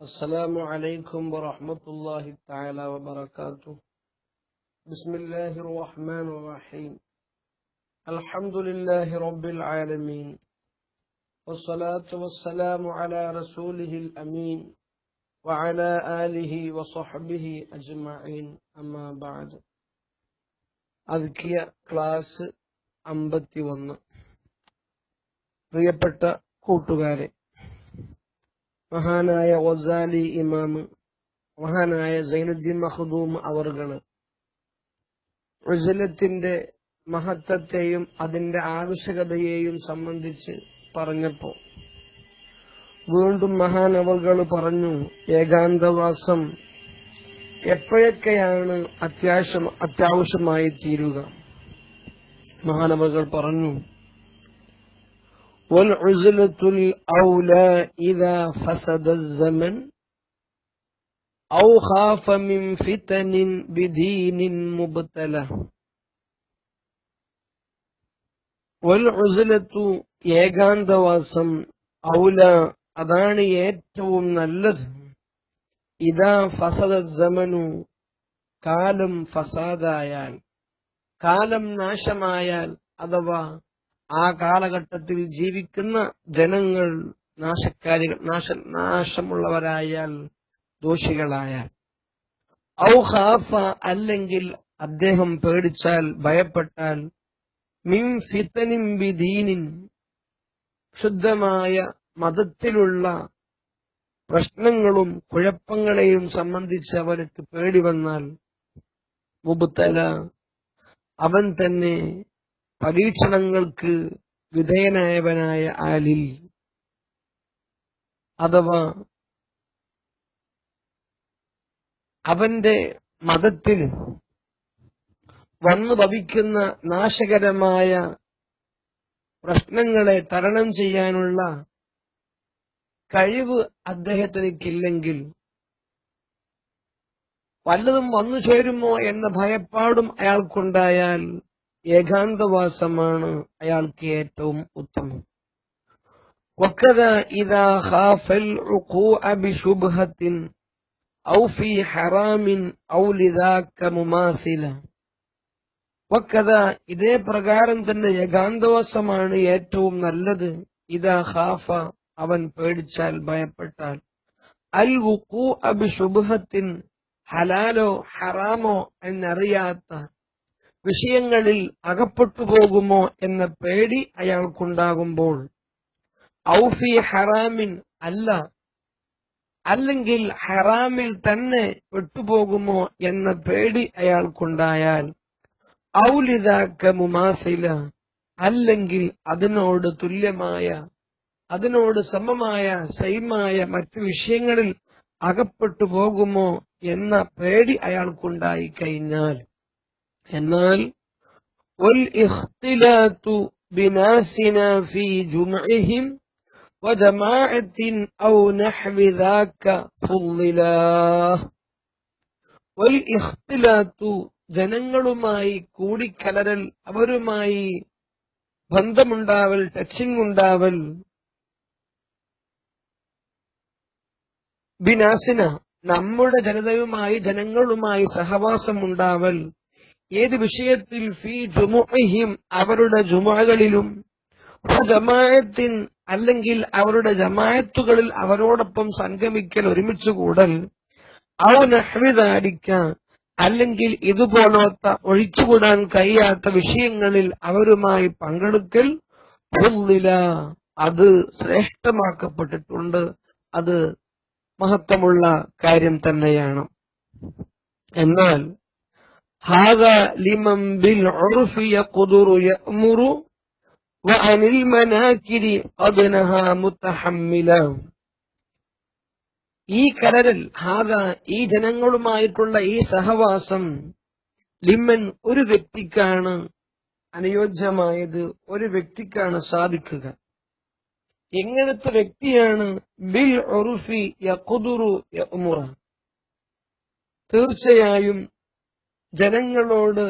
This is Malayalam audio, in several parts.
السلام عليكم ورحمة الله تعالى وبركاته بسم الله الرحمن الرحيم الحمد لله رب العالمين والصلاة والسلام على رسوله الأمين وعلى آله وصحبه أجمعين أما بعد അതൊക്കെയ ക്ലാസ് അമ്പത്തി ഒന്ന് പ്രിയപ്പെട്ട കൂട്ടുകാരെ മഹാനായ ഒസാലി ഇമാമ് മഹാനായ സൈനുദ്ദീൻ മഹദൂം അവർകൾ. ഉസലത്തിന്റെ മഹത്വത്തെയും അതിന്റെ ആവശ്യകതയെയും സംബന്ധിച്ച് പറഞ്ഞപ്പോ വീണ്ടും മഹാനവകൾ പറഞ്ഞു ഏകാന്തവാസം എപ്പോഴൊക്കെയാണ് അത്യാവശ്യം അത്യാവശ്യമായി തീരുക മഹാനവകൾ പറഞ്ഞു والعزلة الأولى إذا فسد الزمن أو خاف من فتن بدين مبتلى والعزلة ഏകാന്തവാസം ഔല അതാണ് ഏറ്റവും നല്ലത് ഇതാ ഫസദ ജമനു കാലം ഫസാദായാൽ കാലം നാശമായാൽ അഥവാ ആ കാലഘട്ടത്തിൽ ജീവിക്കുന്ന ജനങ്ങൾ നാശക്കാരികൾ നാശ നാശമുള്ളവരായാൽ ദോഷികളായാൽ. ഔ ഖാഫ അല്ലെങ്കിൽ അദ്ദേഹം പേടിച്ചാൽ ഭയപ്പെട്ടാൽ മിൻ ബിദീനിൻ ശുദ്ധമായ മതത്തിലുള്ള പ്രശ്നങ്ങളും കുഴപ്പങ്ങളെയും സംബന്ധിച്ച് അവർക്ക് പേടി വന്നാൽ മുബുത്തല അവൻ തന്നെ പരീക്ഷണങ്ങൾക്ക് വിധേയനായവനായ ആലിൽ അഥവാ അവന്റെ മതത്തിൽ വന്നു ഭവിക്കുന്ന നാശകരമായ പ്രശ്നങ്ങളെ തരണം ചെയ്യാനുള്ള കഴിവ് അദ്ദേഹത്തിനില്ലെങ്കിൽ വല്ലതും വന്നു ചേരുമോ എന്ന ഭയപ്പാടും അയാൾക്കുണ്ടായാൽ ഏകാന്തവാസമാണ് അയാൾക്ക് ഏറ്റവും ഉത്തമം وكذا إذا خاف العقوع بشبهة أو في حرام أو لذاك مماثلة وكذا ഇതേ പ്രകാരം തന്നെ ഏകാന്തവാസമാണ് ഏറ്റവും നല്ലത് ഇതാ ഖാഫ അവൻ പേടിച്ചാൽ ഭയപ്പെട്ടാൽ അൽ വുക്കൂ അബി ശുഭത്തിൻ ഹലാലോ ഹറാമോ എന്നറിയാത്ത വിഷയങ്ങളിൽ അകപ്പെട്ടു പോകുമോ എന്ന പേടി അയാൾക്കുണ്ടാകുമ്പോൾ ഔഫി ഹറാമിൻ അല്ല അല്ലെങ്കിൽ ഹറാമിൽ തന്നെ പെട്ടുപോകുമോ എന്ന പേടി അയാൾക്കുണ്ടായാൽ ഔലിതാക്ക മുമാസില അല്ലെങ്കിൽ അതിനോട് തുല്യമായ അതിനോട് സമമായ സൈമായ മറ്റു വിഷയങ്ങളിൽ അകപ്പെട്ടു പോകുമോ എന്ന പേടി അയാൾക്കുണ്ടായി കഴിഞ്ഞാൽ എന്നാൽ والإختلاط بناسنا في جمعهم وجماعة أو نحو ذاك فضلا والإختلاط ജനങ്ങളുമായി കൂടിക്കലരൽ അവരുമായി ബന്ധമുണ്ടാവൽ ടച്ചിങ് ഉണ്ടാവൽ ബിനാസിന നമ്മുടെ ജനതയുമായി ജനങ്ങളുമായി സഹവാസം ഉണ്ടാവൽ ഏത് വിഷയത്തിൽ ഫി ജുമുഹിം അവരുടെ ജുമുകളിലും ജമായത്തിൻ അല്ലെങ്കിൽ അവരുടെ ജമായത്തുകളിൽ അവരോടൊപ്പം സംഗമിക്കൽ ഒരുമിച്ച് കൂടൽ നഹ്വിതാരിക്ക അല്ലെങ്കിൽ ഇതുപോലത്തെ ഒഴിച്ചുകൂടാൻ കഴിയാത്ത വിഷയങ്ങളിൽ അവരുമായി പങ്കെടുക്കൽ അത് ശ്രേഷ്ഠമാക്കപ്പെട്ടിട്ടുണ്ട്. അത് മഹത്വമുള്ള കാര്യം തന്നെയാണ്. എന്നാൽ هذا لمن بالعرف يقدر يأمر وعن المناكر قد نهى متحملا ഈ കലരൽ ഹാദ ഈ ജനങ്ങളുമായിട്ടുള്ള ഈ സഹവാസം ലിമ്മൻ ഒരു വ്യക്തിക്കാണ് അനുയോജ്യമായത് ഒരു വ്യക്തിക്കാണ് സാധിക്കുക എങ്ങനത്തെ വ്യക്തിയാണ് ബിൽ ഒറുഫി യഖുദുറു യമുറ തീർച്ചയായും ജനങ്ങളോട്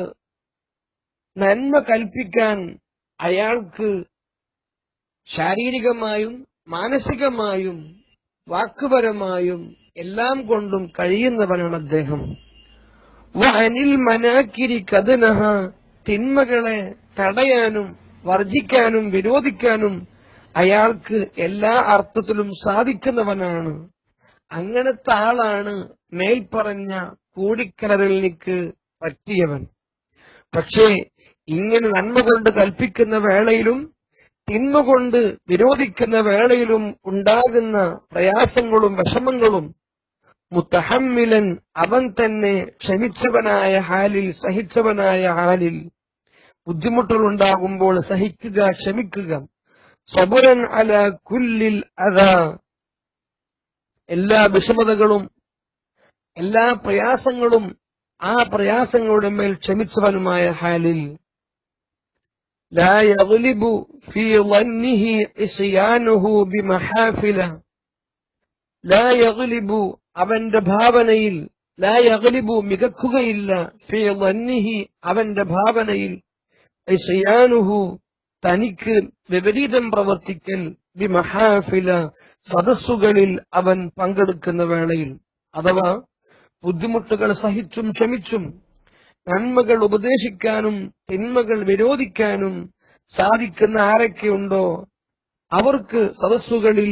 നന്മ കൽപ്പിക്കാൻ അയാൾക്ക് ശാരീരികമായും മാനസികമായും വാക്കുപരമായും എല്ലാം കൊണ്ടും കഴിയുന്നവനാണ് അദ്ദേഹം. അനിൽ മനാക്കിരി കഥനഹ തിന്മകളെ തടയാനും വർജിക്കാനും വിരോധിക്കാനും അയാൾക്ക് എല്ലാ അർത്ഥത്തിലും സാധിക്കുന്നവനാണ്. അങ്ങനത്തെ ആളാണ് മേൽപ്പറഞ്ഞ കൂടിക്കലറിലേക്ക് പറ്റിയവൻ. പക്ഷേ ഇങ്ങനെ നന്മ കൊണ്ട് കൽപ്പിക്കുന്ന വേളയിലും തിന്മ കൊണ്ട് വിരോധിക്കുന്ന വേളയിലും ഉണ്ടാകുന്ന പ്രയാസങ്ങളും വിഷമങ്ങളും മുത്തഹമ്മിലൻ അവൻ തന്നെ ക്ഷമിച്ചവനായ ഹാലിൽ സഹിച്ചവനായ ഹാലിൽ ബുദ്ധിമുട്ടുകൾ ഉണ്ടാകുമ്പോൾ സഹിക്കുക ക്ഷമിക്കുക. സബുരൻ അല കുല്ലിൽ അതാ എല്ലാ വിഷമതകളും എല്ലാ പ്രയാസങ്ങളും ആ പ്രയാസങ്ങളുടെ മേൽ ക്ഷമിച്ചവനുമായ ഹാലിൽ لا يغلب في ظنه عصيانه بمحافل لا يغلب അവന്റെ ഭാവനയിൽ ലാ യഗ്ലിബു മികക്കുകയില്ല ഫി ظنه അവന്റെ ഭാവനയിൽ ഇസ്യാനുഹു തനിക്ക് വിപരീതം പ്രവർത്തിക്കൽ ബിമഹാഫില സദസ്സുകളിൽ അവൻ പങ്കെടുക്കുന്ന വേളയിൽ അഥവാ ബുദ്ധിമുട്ടുകൾ സഹിച്ചും ക്ഷമിച്ചും നന്മകൾ ഉപദേശിക്കാനും തിന്മകൾ വിരോധിക്കാനും സാധിക്കുന്ന ആരൊക്കെയുണ്ടോ അവർക്ക് സദസ്സുകളിൽ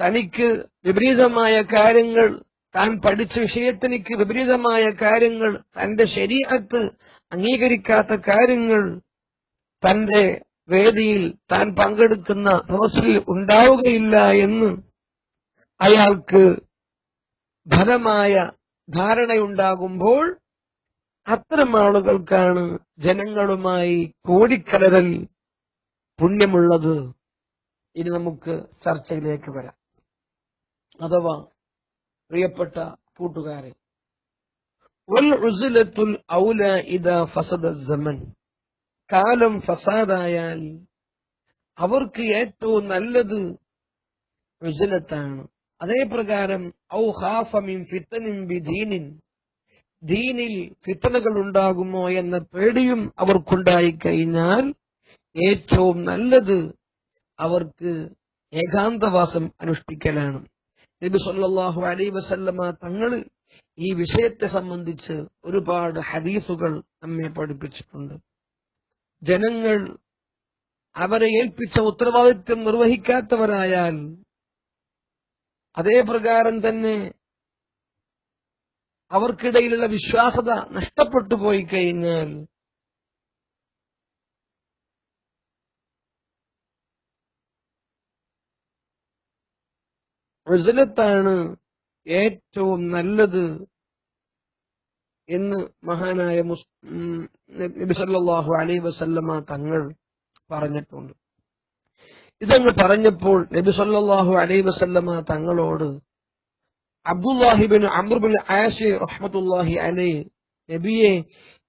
തനിക്ക് വിപരീതമായ കാര്യങ്ങൾ താൻ പഠിച്ച വിഷയത്തിനിക്ക് വിപരീതമായ കാര്യങ്ങൾ തന്റെ ശരീരത്ത് അംഗീകരിക്കാത്ത കാര്യങ്ങൾ തന്റെ വേദിയിൽ താൻ പങ്കെടുക്കുന്ന സദസ്സിൽ ഉണ്ടാവുകയില്ല എന്ന് അയാൾക്ക് ഫലമായ ധാരണയുണ്ടാകുമ്പോൾ അത്തരം ആളുകൾക്കാണ് ജനങ്ങളുമായി കോടിക്കലരൽ പുണ്യമുള്ളത്. ഇനി നമുക്ക് ചർച്ചയിലേക്ക് വരാം. അഥവാ പ്രിയപ്പെട്ട കൂട്ടുകാരെ സമൻ കാലം ഫസാദായാൽ അവർക്ക് ഏറ്റവും നല്ലത് ഉസ്ലത്താണ്. അതേ പ്രകാരം ഔ ഖാഫ മിൻ ഫിത്തനിൻ ബിദീനിൻ ദീനിൽ ഫിത്തനകൾ ഉണ്ടാകുമോ എന്ന പേടിയും അവർക്കുണ്ടായി കഴിഞ്ഞാൽ ഏറ്റവും നല്ലത് അവർക്ക് ഏകാന്തവാസം അനുഷ്ഠിക്കലാണ്. നബി സല്ലാഹു അലൈ വസല്ലമ തങ്ങൾ ഈ വിഷയത്തെ സംബന്ധിച്ച് ഒരുപാട് ഹദീസുകൾ നമ്മെ പഠിപ്പിച്ചിട്ടുണ്ട്. ജനങ്ങൾ അവരെ ഏൽപ്പിച്ച ഉത്തരവാദിത്വം നിർവഹിക്കാത്തവരായാൽ അതേ പ്രകാരം തന്നെ അവർക്കിടയിലുള്ള വിശ്വാസത നഷ്ടപ്പെട്ടു പോയി കഴിഞ്ഞാൽ ാണ് ഏറ്റവും നല്ലത് എന്ന് മഹാനായ നബി സല്ലല്ലാഹു അലൈഹി വസല്ലമ തങ്ങൾ പറഞ്ഞിട്ടുണ്ട്. ഇതങ്ങ് പറഞ്ഞപ്പോൾ നബി സല്ലാഹു അലൈ വസല്ലമ തങ്ങളോട് അബ്ദുല്ലാഹിബിൻ അമ്രുബിൻ ആഷി റഹ്മത്തുല്ലാഹി അലൈ നബിയെ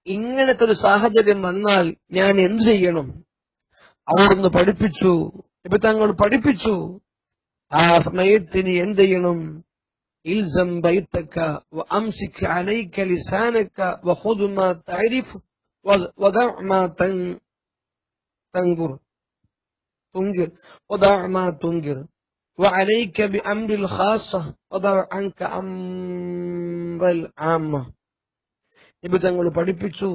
ഇങ്ങനത്തെ ഒരു സാഹചര്യം വന്നാൽ ഞാൻ എന്തു ചെയ്യണം? അവിടുന്ന് പഠിപ്പിച്ചു. നബി തങ്ങൾ പഠിപ്പിച്ചു. ആ സമയത്തിന് എന്ത് ചെയ്യണം? ഇൽസം ബൈത്തക്ക അംസിക്ക അലൈക്ക ലിസാനക്ക വഹുദുമ തരിഫ് വദഅ മാ തങ്കുർ تنكر تنكر ودع ما تنكر وعليك بأمر الخاصة وضع عنك أمر العامة നബി തങ്ങൾ പഠിപ്പിച്ചു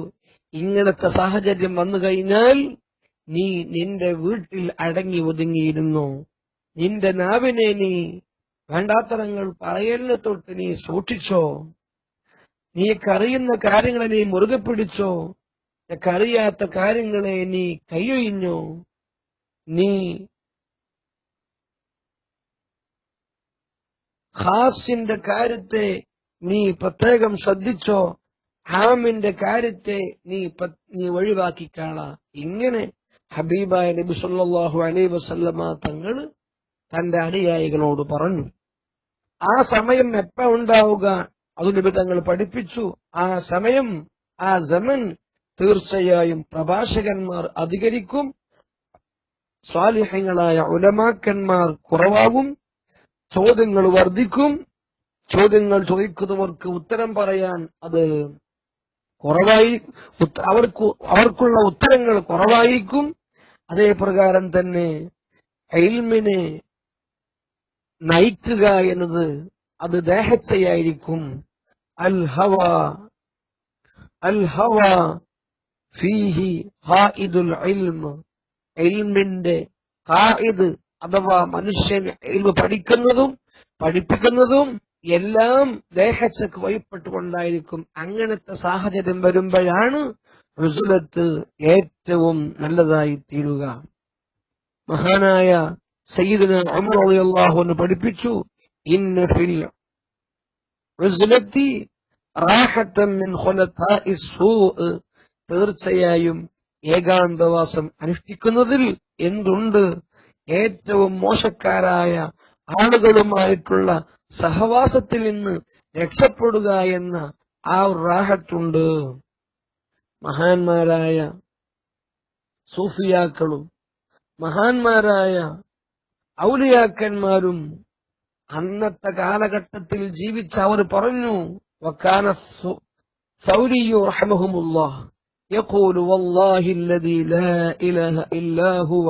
ഇങ്ങനത്തെ സാഹചര്യം വന്നു കഴിഞ്ഞാൽ നീ നിന്റെ വീട്ടിൽ അടങ്ങി ഒതുങ്ങിയിരുന്നു നിന്റെ നാവിനെ നീ വേണ്ടാത്തരങ്ങൾ പറയലിനെ തൊട്ട് നീ സൂക്ഷിച്ചോ നീക്കറിയുന്ന കാര്യങ്ങളെ നീ മുറുകെ പിടിച്ചോ നിനക്കറിയാത്ത കാര്യങ്ങളെ നീ കൈയൊഴിഞ്ഞോ നീ ഹാസിന്റെ കാര്യത്തെ നീ പ്രത്യേകം ശ്രദ്ധിച്ചോ? ഹാമിന്റെ കാര്യത്തെ നീ നീ ഒഴിവാക്കി കാണ. ഇങ്ങനെ ഹബീബായ നബി സല്ലാഹു അലൈ വസല്ലമ തങ്ങൾ തന്റെ അനുയായികളോട് പറഞ്ഞു. ആ സമയം എപ്പ ഉണ്ടാവുക? അത് നബി തങ്ങൾ പഠിപ്പിച്ചു. ആ സമയം ആ സമൻ തീർച്ചയായും പ്രഭാഷകന്മാർ അധികരിക്കും. സ്വാലിഹ്യങ്ങളായ ഉലമാക്കന്മാർ കുറവാകും ചോദ്യങ്ങൾ വർദ്ധിക്കും. ചോദ്യങ്ങൾ ചോദിക്കുന്നവർക്ക് ഉത്തരം പറയാൻ അത് കുറവായി അവർക്ക് അവർക്കുള്ള ഉത്തരങ്ങൾ കുറവായിരിക്കും. അതേ പ്രകാരം തന്നെ എൽമിനെ നയിക്കുക എന്നത് അത് ദേഹച്ചയായിരിക്കും. അൽ ഹവ അൽ ഹവ ഫീഹി ഹായിദുൽ ഇൽമ്. ഇൽമിന്റെ ഹായിദ് അഥവാ മനുഷ്യൻ എൽമ് പഠിക്കുന്നതും പഠിപ്പിക്കുന്നതും എല്ലാം ദേഹച്ചക്ക് വഴിപ്പെട്ടുകൊണ്ടായിരിക്കും അങ്ങനത്തെ സാഹചര്യം വരുമ്പോഴാണ് റുസുലത്ത് ഏറ്റവും നല്ലതായി തീരുക. മഹാനായ സയ്യിദിന് അമർ അള്ളാഹുന്ന് പഠിപ്പിച്ചു ഇന്ന ഫിൽ റുസുലത്തി തീർച്ചയായും ഏകാന്തവാസം അനുഷ്ഠിക്കുന്നതിൽ എന്തുണ്ട്? ഏറ്റവും മോശക്കാരായ ആളുകളുമായിട്ടുള്ള സഹവാസത്തിൽ നിന്ന് രക്ഷപ്പെടുക എന്ന ആ റാഹത്തുണ്ട്. മഹാന്മാരായ സൂഫിയാക്കളും മഹാന്മാരായ ഔലിയാക്കന്മാരും അന്നത്തെ കാലഘട്ടത്തിൽ ജീവിച്ച അവർ പറഞ്ഞു വക്കാന സൗരിയു റഹ്മഹുമുല്ലാഹ്. يقول والله الذي لا إله إلا هو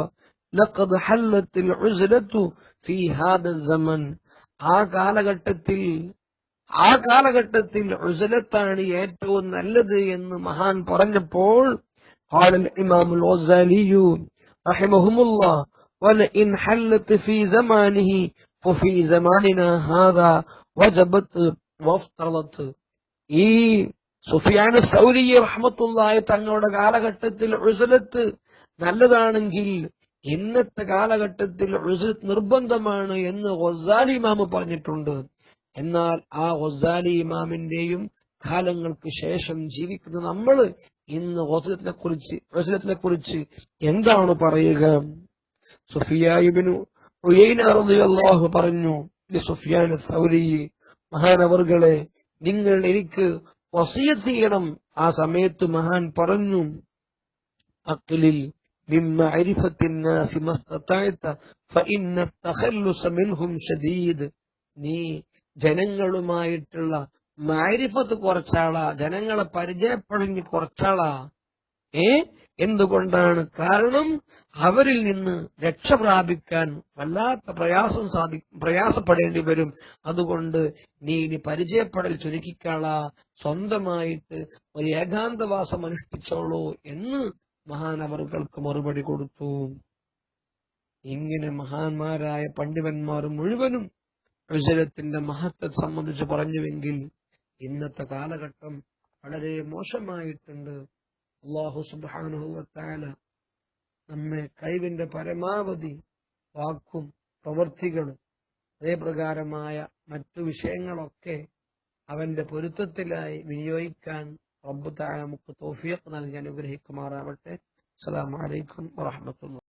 لقد حلت العزلة في هذا الزمن ആ കാലഘട്ടത്തിൽ ആ കാലഘട്ടത്തിൽ ഉസലത്താണ് ഏറ്റവും നല്ലത് എന്ന് മഹാൻ പറഞ്ഞപ്പോൾ قال الإمام الغزالي رحمه الله ولئن حلت في زمانه ففي زماننا هذا وجبت وافترضت ഈ സുഫിയാൻ സൗരിയെ റഹ്മത്തുള്ളായ തങ്ങളുടെ കാലഘട്ടത്തിൽ ഉസലത്ത് നല്ലതാണെങ്കിൽ ഇന്നത്തെ കാലഘട്ടത്തിൽ ഉസലത്ത് നിർബന്ധമാണ് എന്ന് ഒസാലി ഇമാമ് പറഞ്ഞിട്ടുണ്ട്. എന്നാൽ ആ ഒസാലി ഇമാമിന്റെയും കാലങ്ങൾക്ക് ശേഷം ജീവിക്കുന്ന നമ്മൾ ഇന്ന് ഒസലത്തിനെ കുറിച്ച് ഒസലത്തിനെ കുറിച്ച് എന്താണ് പറയുക? സുഫിയായിബിനു അള്ളാഹു പറഞ്ഞു സുഫിയാൻ സൗരി മഹാനവർകളെ നിങ്ങൾ എനിക്ക് വസീയത്ത് ചെയ്യണം. ആ സമയത്ത് മഹാൻ പറഞ്ഞു അഖിലിൽ നീ ജനങ്ങളുമായിട്ടുള്ള മാരിഫത്ത് കുറച്ചാളാ ജനങ്ങളെ പരിചയപ്പെടുന്ന കുറച്ചാളാ. ഏ? എന്തുകൊണ്ടാണ് കാരണം അവരിൽ നിന്ന് രക്ഷ പ്രാപിക്കാൻ വല്ലാത്ത പ്രയാസം സാധി പ്രയാസപ്പെടേണ്ടി വരും. അതുകൊണ്ട് നീ ഇനി പരിചയപ്പെടൽ ചുരുക്കിക്കാളാ. സ്വന്തമായിട്ട് ഒരു ഏകാന്തവാസം അനുഷ്ഠിച്ചോളൂ എന്ന് മഹാനവറുകൾക്ക് മറുപടി കൊടുത്തു. ഇങ്ങനെ മഹാന്മാരായ പണ്ഡിതന്മാർ മുഴുവനും വിജയത്തിന്റെ മഹത്വം സംബന്ധിച്ച് പറഞ്ഞുവെങ്കിൽ ഇന്നത്തെ കാലഘട്ടം വളരെ മോശമായിട്ടുണ്ട്. അള്ളാഹു സുബാനുഭവത്താല നമ്മെ കഴിവിന്റെ പരമാവധി വാക്കും പ്രവൃത്തികളും അതേപ്രകാരമായ മറ്റു വിഷയങ്ങളൊക്കെ അവന്റെ പൊരുത്തത്തിലായി വിനിയോഗിക്കാൻ റബ്ബു താഴെ നമുക്ക് തോഫിയൊക്കെ നൽകി അനുഗ്രഹിക്കുമാറാവട്ടെ. അസ്സാം അലൈക്കും വറഹ്മത്തുള്ളാഹി